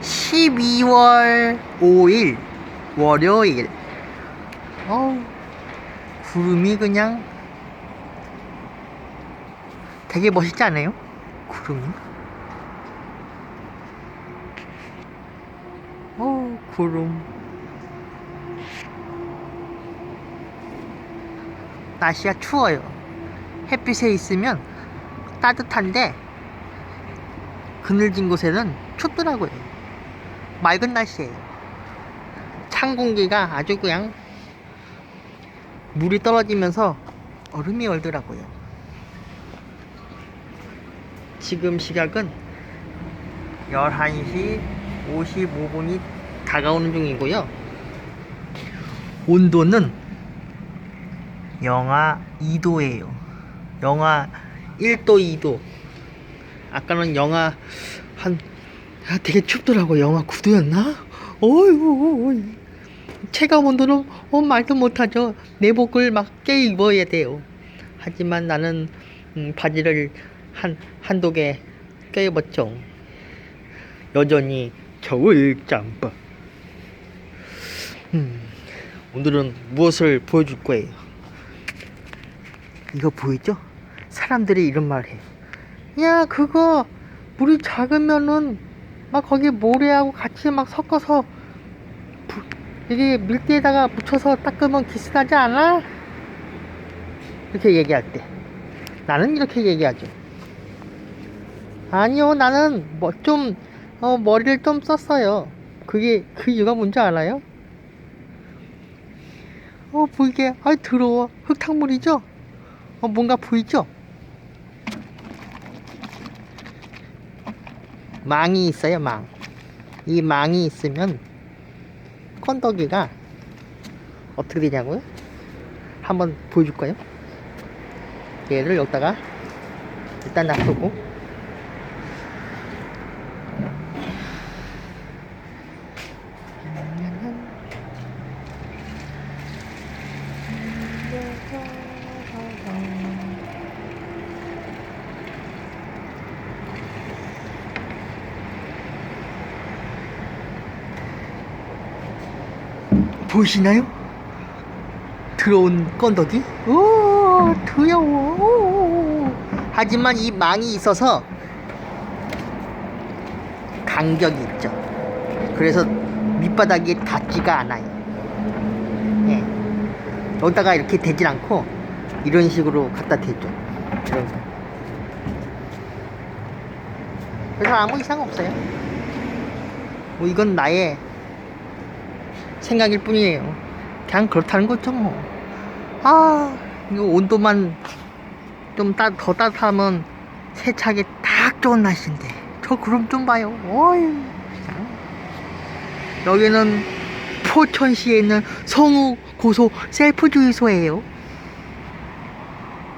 12월 5일 월요일. 어우 구름이 그냥 되게 멋있지 않아요? 구름이? 어 구름. 날씨가 추워요. 햇빛에 있으면 따뜻한데 그늘진 곳에는 춥더라고요 맑은 날씨예요 찬 공기가 아주 그냥 물이 떨어지면서 얼음이 얼더라고요. 지금 시각은 11시 55분이 다가오는 중이고요. 온도는 영하 2도예요. 영하 1도 2도. 아까는 영하 한 아, 되게 춥더라고 영하 9도였나? 어이구 체감 온도는 어, 말도 못하죠. 내복을 막깨 입어야 돼요. 하지만 나는 음, 바지를 한 한두 개 껴입었죠. 여전히 겨울 잠바 음, 오늘은 무엇을 보여줄 거예요? 이거 보이죠? 사람들이 이런 말 해요. 야 그거 물이 작으면은 막 거기 모래하고 같이 막 섞어서 부, 여기 밀대에다가 묻혀서 닦으면 기스나지 않아? 이렇게 얘기할 때 나는 이렇게 얘기하죠 아니요 나는 뭐 좀 어, 머리를 좀 썼어요 그게 그 이유가 뭔지 알아요? 어 보이게 아이 더러워 흙탕물이죠? 어 뭔가 보이죠? 망이 있어요 망. 이 망이 있으면 건더기가 어떻게 되냐고요? 한번 보여줄까요? 얘를 여기다가 일단 놔두고 보이시나요? 들어온 건더기? 오, 두려워. 오. 하지만 이 망이 있어서 간격이 있죠. 그래서 밑바닥이 닿지가 않아요. 예. 여기다가 이렇게 대질 않고 이런 식으로 갖다 대죠. 이런 거. 그래서 아무 이상 없어요. 뭐 이건 나의 생각일 뿐이에요. 그냥 그렇다는 거죠, 뭐. 아, 이거 온도만 좀 따, 더 따뜻하면 세차하기 딱 좋은 날씨인데. 저 구름 좀 봐요. 어이. 여기는 포천시에 있는 성우 고소 셀프 주유소예요.